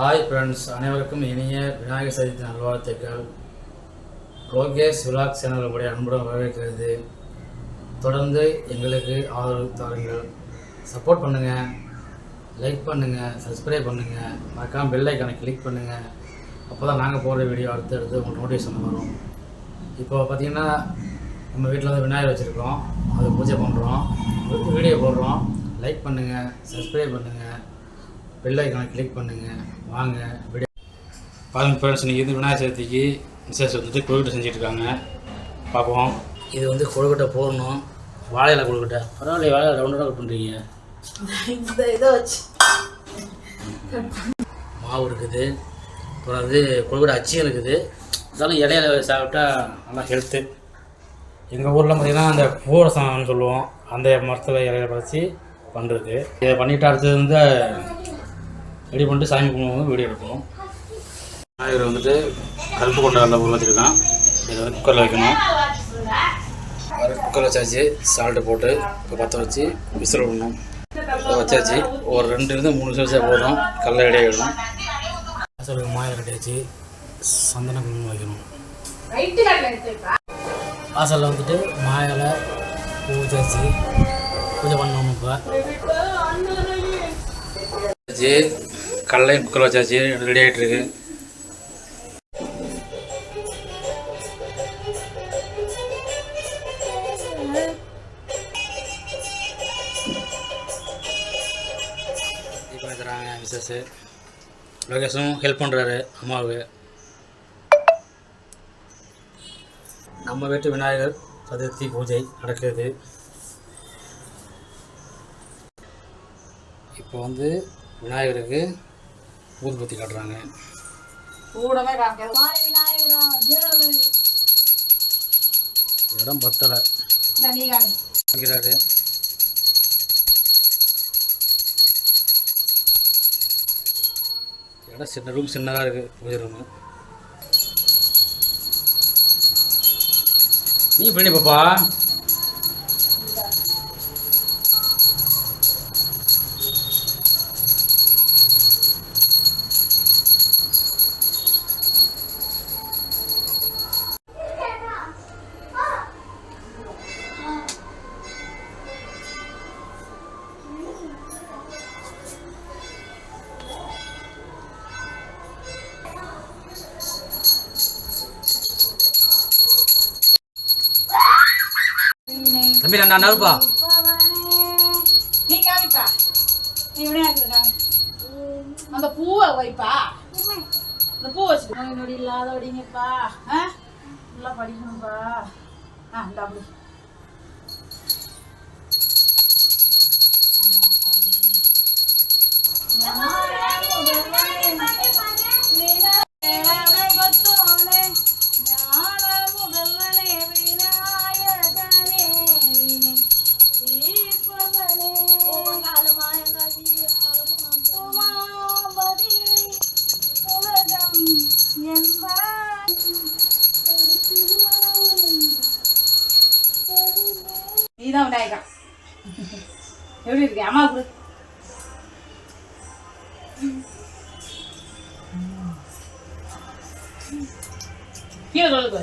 Hi friends அனைவருக்கும் இனிய விநாயகர் சதுர்த்தி நல்வாழ்த்துக்கள். லோகேஷ் விலாக் சேனல் உங்களுடைய அன்புடன் வரவேற்கிறது. தொடர்ந்து எங்களுக்கு ஆதரவு தாருங்கள். சப்போர்ட் பண்ணுங்கள் லைக் பண்ணுங்கள் சப்ஸ்கிரைப் பண்ணுங்கள் மறக்காம பெல் ஐக்கானை கிளிக் பண்ணுங்கள் அப்போ தான் நாங்கள் போடுற வீடியோ அடுத்து அடுத்து உங்களுக்கு நோட்டிஃபிகேஷன் வரும். இப்போ பார்த்தீங்கன்னா நம்ம வீட்டில் வந்து விநாயகர் வச்சுருக்கோம் அது பூஜை பண்ணுறோம் வீடியோ போடுறோம். லைக் பண்ணுங்கள் சப்ஸ்கிரைப் பண்ணுங்கள் பெல் ஐக்கானை கிளிக் பண்ணுங்கள் வாங்க வீடியோ பாருங்க ஃப்ரெண்ட்ஸ் இன்றைக்கி வந்து விநாயகர் சதுர்த்திக்கு மிஸ்ஸஸ் வந்துட்டு கொழுக்கட்டை செஞ்சுட்டு இருக்காங்க பார்ப்போம் இது வந்து கொழுக்கட்டை போடணும். வாழையில கொழுக்கட்டை. பரவாயில்ல வாழையில ரவுண்டாக கட் பண்ணுறீங்க இந்த இதை வச்சு. மாவு இருக்குது. அப்புறம் வந்து கொழுக்கட்டை அச்சியும் இருக்குது. இதெல்லாம் இலையில சாப்பிட்டா நல்லா ஹெல்த்து எங்கள் ஊரில் பார்த்தீங்கன்னா அந்த பூரசம்னு சொல்லுவோம். அந்த மரத்தில் இலையில பறித்து பண்ணுறது இதை பண்ணிவிட்டு அடுத்தது வந்து ரெடி பண்ணிட்டு சாமி கும்பிடுவோம் வீடியோ எடுக்கணும் விநாயகர் வந்துட்டு கருப்பு கொண்ட ஊற வச்சுருக்கான். இதை வந்து குக்கரில் வைக்கணும். குக்கர் வச்சாச்சு. சால்ட்டு போட்டு இப்போ பற்ற வச்சு விசில் விடணும். இப்போ வச்சாச்சு. ஒரு ரெண்டுலேருந்து மூணு வச்சா போதும். கடலை ரெடி ஆகிடும் வாசலுக்கு மாயை ரெடி ஆச்சு சந்தன குங்குமம் வைக்கணும். வாசலில் வந்துட்டு மாயில பூ வச்சாச்சு. பூஜை பண்ணணும் இப்போ. கடலையும் குக்கர் வச்சாச்சு ரெடி ஆகிட்டுருக்கு தராங்க மிஸ்ஸஸ்ஸு லோகேஷும் ஹெல்ப் பண்ணுறாரு அம்மாவுக்கு. நம்ம வீட்டு விநாயகர் சதுர்த்தி பூஜை நடக்குது. இப்போ வந்து விநாயகருக்கு ஊதுபத்தி காட்டுறாங்க. கூடவே இடம் பத்தலை. இடம் சின்ன ரூம் சின்னதாக இருக்குது பூஜை ரூமு நீ பண்ணி பாப்பா. தம்பி நான் நறுப்பா நீ காமிப்பா நீ இவனே காமி அந்த பூவை வைப்பா. அந்த பூ. வச்சு நோய் நொடி இல்லாதோடிங்கப்பா ஆ? நல்லா படிக்கணும்ப்பா ஆ இந்த அப்படி. நீதான் விநாயகா எப்படி இருக்கு? அம்மா கொடு. கீழே தொழுது